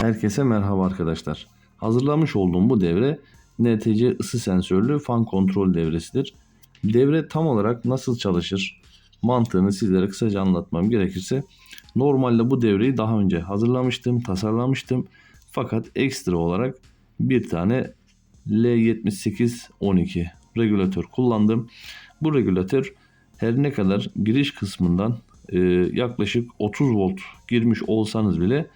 Herkese merhaba arkadaşlar. Hazırlamış olduğum bu devre NTC ısı sensörlü fan kontrol devresidir. Devre tam olarak nasıl çalışır mantığını sizlere kısaca anlatmam gerekirse normalde bu devreyi daha önce hazırlamıştım, tasarlamıştım. Fakat ekstra olarak bir tane L7812 regülatör kullandım. Bu regülatör her ne kadar giriş kısmından e, yaklaşık 30 volt girmiş olsanız bile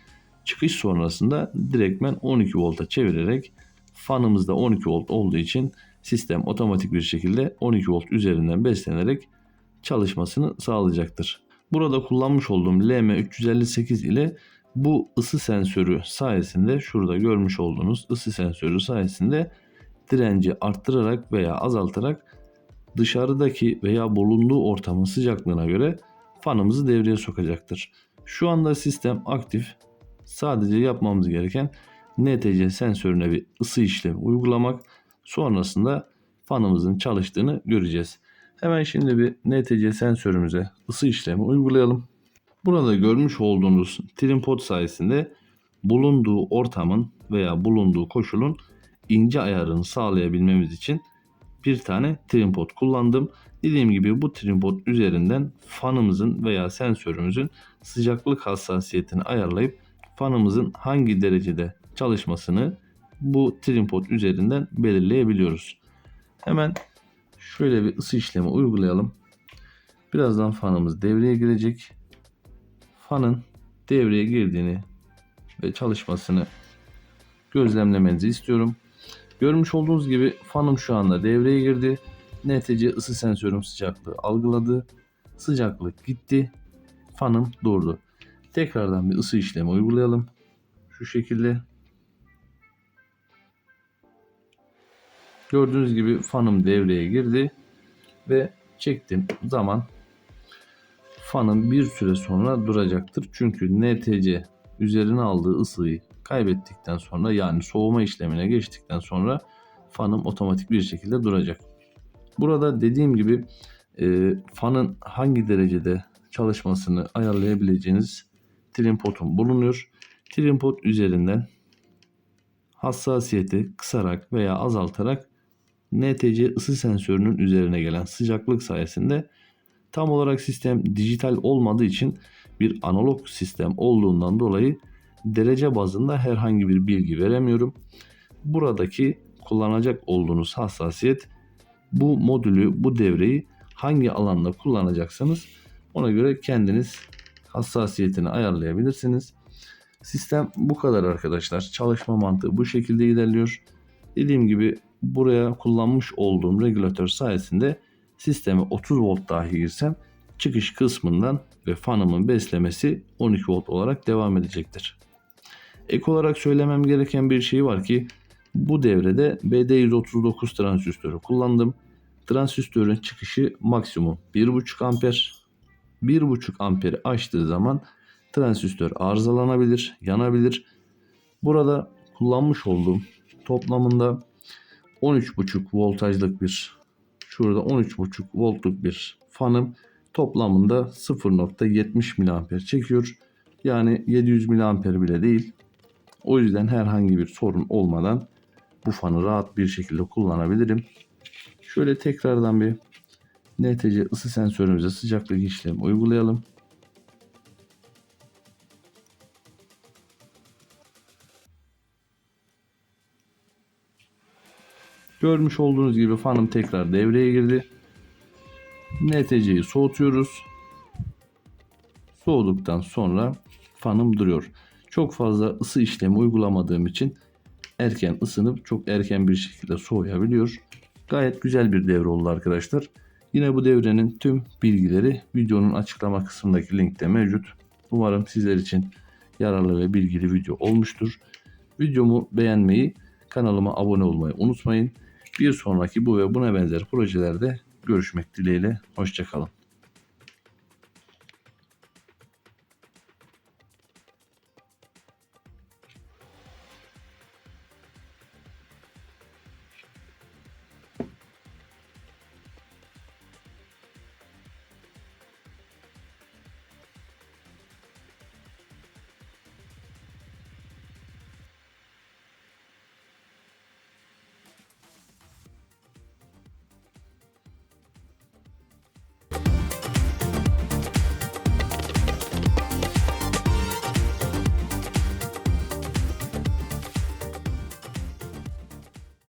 çıkış sonrasında direktmen 12 volta çevirerek fanımızda 12 volt olduğu için sistem otomatik bir şekilde 12 volt üzerinden beslenerek çalışmasını sağlayacaktır. Burada kullanmış olduğum LM358 ile bu ısı sensörü sayesinde şurada görmüş olduğunuz ısı sensörü sayesinde direnci arttırarak veya azaltarak dışarıdaki veya bulunduğu ortamın sıcaklığına göre fanımızı devreye sokacaktır. Şu anda sistem aktif. Sadece yapmamız gereken NTC sensörüne bir ısı işlemi uygulamak. Sonrasında fanımızın çalıştığını göreceğiz. Hemen şimdi bir NTC sensörümüze ısı işlemi uygulayalım. Burada görmüş olduğunuz trim pot sayesinde bulunduğu ortamın veya bulunduğu koşulun ince ayarını sağlayabilmemiz için bir tane trim pot kullandım. Dediğim gibi bu trim pot üzerinden fanımızın veya sensörümüzün sıcaklık hassasiyetini ayarlayıp fanımızın hangi derecede çalışmasını bu trim pot üzerinden belirleyebiliyoruz. Hemen şöyle bir ısı işlemi uygulayalım. Birazdan fanımız devreye girecek. Fanın devreye girdiğini ve çalışmasını gözlemlemenizi istiyorum. Görmüş olduğunuz gibi fanım şu anda devreye girdi. NTC ısı sensörüm sıcaklığı algıladı. Sıcaklık gitti. Fanım durdu. Tekrardan bir ısı işlemi uygulayalım. Şu şekilde. Gördüğünüz gibi fanım devreye girdi ve çektim zaman fanım bir süre sonra duracaktır. Çünkü NTC üzerine aldığı ısıyı kaybettikten sonra yani soğuma işlemine geçtikten sonra fanım otomatik bir şekilde duracak. Burada dediğim gibi e, fanın hangi derecede çalışmasını ayarlayabileceğiniz trim potum bulunuyor. Trim pot üzerinden hassasiyeti kısarak veya azaltarak NTC ısı sensörünün üzerine gelen sıcaklık sayesinde tam olarak sistem dijital olmadığı için bir analog sistem olduğundan dolayı derece bazında herhangi bir bilgi veremiyorum. Buradaki kullanacak olduğunuz hassasiyet bu modülü, bu devreyi hangi alanda kullanacaksanız ona göre kendiniz hassasiyetini ayarlayabilirsiniz. Sistem bu kadar arkadaşlar. Çalışma mantığı bu şekilde ilerliyor. Dediğim gibi buraya kullanmış olduğum regülatör sayesinde sisteme 30 volt dahi girsem çıkış kısmından ve fanımın beslemesi 12 volt olarak devam edecektir. Ek olarak söylemem gereken bir şey var ki bu devrede BD139 transistörü kullandım. Transistörün çıkışı maksimum 1.5 amper. 1.5 amperi aştığı zaman transistör arızalanabilir, yanabilir. Burada kullanmış olduğum toplamında 13.5 voltajlık bir şurada 13.5 voltluk bir fanım toplamında 0.70 mAh çekiyor. Yani 700 mAh bile değil. O yüzden herhangi bir sorun olmadan bu fanı rahat bir şekilde kullanabilirim. Şöyle tekrardan bir NTC ısı sensörümüze sıcaklık işlemi uygulayalım. Görmüş olduğunuz gibi fanım tekrar devreye girdi. NTC'yi soğutuyoruz. Soğuduktan sonra fanım duruyor. Çok fazla ısı işlemi uygulamadığım için erken ısınıp çok erken bir şekilde soğuyabiliyor. Gayet güzel bir devre oldu arkadaşlar. Yine bu devrenin tüm bilgileri videonun açıklama kısmındaki linkte mevcut. Umarım sizler için yararlı ve bilgili video olmuştur. Videomu beğenmeyi, kanalıma abone olmayı unutmayın. Bir sonraki bu ve buna benzer projelerde görüşmek dileğiyle. Hoşçakalın.